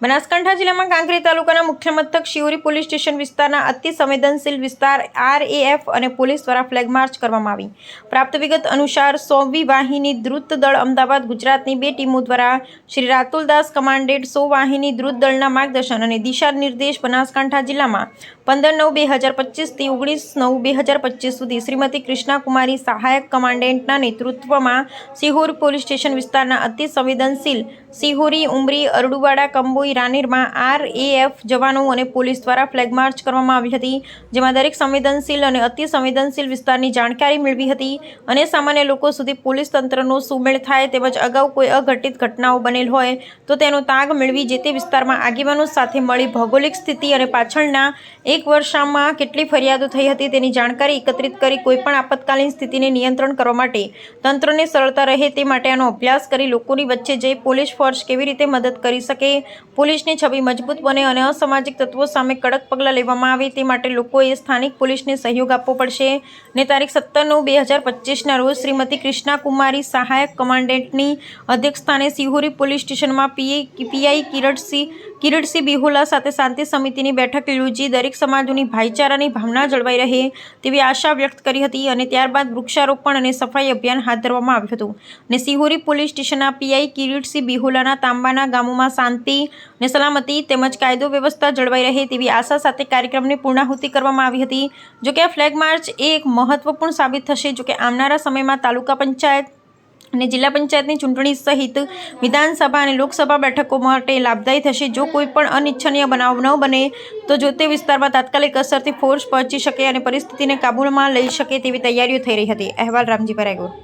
બનાસકાંઠા જિલ્લામાં કાંકરી તાલુકાના મુખ્ય મથક શિવરી પોલીસ સ્ટેશન વિસ્તારના અતિ સંવેદનશીલ વિસ્તાર આરએએફ અને પોલીસ દ્વારા ફ્લેગ માર્ચ કરવામાં આવી. પ્રાપ્ત વિગત અનુસાર સોવી વાહિની દ્રુત દળ અમદાવાદ, ગુજરાતની બે ટીમો દ્વારા શ્રી રાતુલદાસ કમાન્ડેડ સો વાહિની દ્રુત દળના માર્ગદર્શન અને દિશા નિર્દેશ બનાસકાંઠા જિલ્લામાં પંદર નવ બે હજાર પચીસથી ઓગણીસ નવ બે હજાર પચીસ સુધી શ્રીમતી કૃષ્ણાકુમારી સહાયક કમાન્ડેન્ટના નેતૃત્વમાં સિહોર પોલીસ સ્ટેશન વિસ્તારના અતિ સંવેદનશીલ સિહોરી, ઉમરી, અરડુવાડા, કંબોઈ, રાનેરમાં આરએએફ જવાનો અને પોલીસ દ્વારા ફ્લેગ માર્ચ કરવામાં આવી હતી, જેમાં દરેક સંવેદનશીલ અને અતિ સંવેદનશીલ વિસ્તારની જાણકારી મેળવી હતી અને સામાન્ય લોકો સુધી પોલીસ તંત્રનો સુમેળ થાય તેમજ અગાઉ કોઈ અઘટિત ઘટનાઓ બનેલ હોય તો તેનો તાગ મેળવી જે તે વિસ્તારમાં આગેવાનો સાથે મળી ભૌગોલિક સ્થિતિ અને પાછળના એક વર્ષમાં કેટલી ફરિયાદો થઈ હતી તેની જાણકારી એકત્રિત કરી કોઈપણ આપતકાલીન સ્થિતિને નિયંત્રણ કરવા માટે તંત્રને સરળતા રહે તે માટે આનો અભ્યાસ કરી લોકોની વચ્ચે જઈ પોલીસ ફોર્સ કેવી રીતે મદદ કરી શકે? પોલીસની છબી મજબૂત બને અને અસામાજિક તત્વો સામે કડક પગલાં લેવામાં આવે તે માટે લોકોએ સ્થાનિક પોલીસને સહયોગ આપવો પડશે. ને તારીખ સત્તર બે હજાર પચીસના રોજ શ્રીમતી કૃષ્ણા સહાયક કમાન્ડન્ટની અધ્યક્ષસ્થાને સિહોરી પોલીસ સ્ટેશનમાં પીએ પીઆઈ કિરટસિંહ કિરીટસિંહ બિહોલા સાથે શાંતિ સમિતિની બેઠક યોજી દરેક સમાજોની ભાઈચારાની ભાવના જળવાઈ રહે તેવી આશા વ્યક્ત કરી હતી અને ત્યારબાદ વૃક્ષારોપણ અને સફાઈ અભિયાન હાથ ધરવામાં આવ્યું હતું. અને સિહોરી પોલીસ સ્ટેશનના પીઆઈ કિરીટસિંહ બિહોલાના તાંબાના ગામોમાં શાંતિ અને સલામતી તેમજ કાયદો વ્યવસ્થા જળવાઈ રહે તેવી આશા સાથે કાર્યક્રમની પૂર્ણાહુતિ કરવામાં આવી હતી. જોકે આ ફ્લેગ માર્ચ એ એક મહત્વપૂર્ણ સાબિત થશે. જોકે આવનારા સમયમાં તાલુકા પંચાયત અને જિલ્લા પંચાયતની ચૂંટણી સહિત વિધાનસભા અને લોકસભા બેઠકો માટે લાભદાયી થશે. જો કોઈ પણ અનિચ્છનીય બનાવ ન બને, તો જો તે વિસ્તારમાં તાત્કાલિક અસરથી ફોર્સ પહોંચી શકે અને પરિસ્થિતિને કાબૂમાં લઈ શકે તેવી તૈયારીઓ થઈ રહી હતી. અહેવાલ રામજી પરાગોર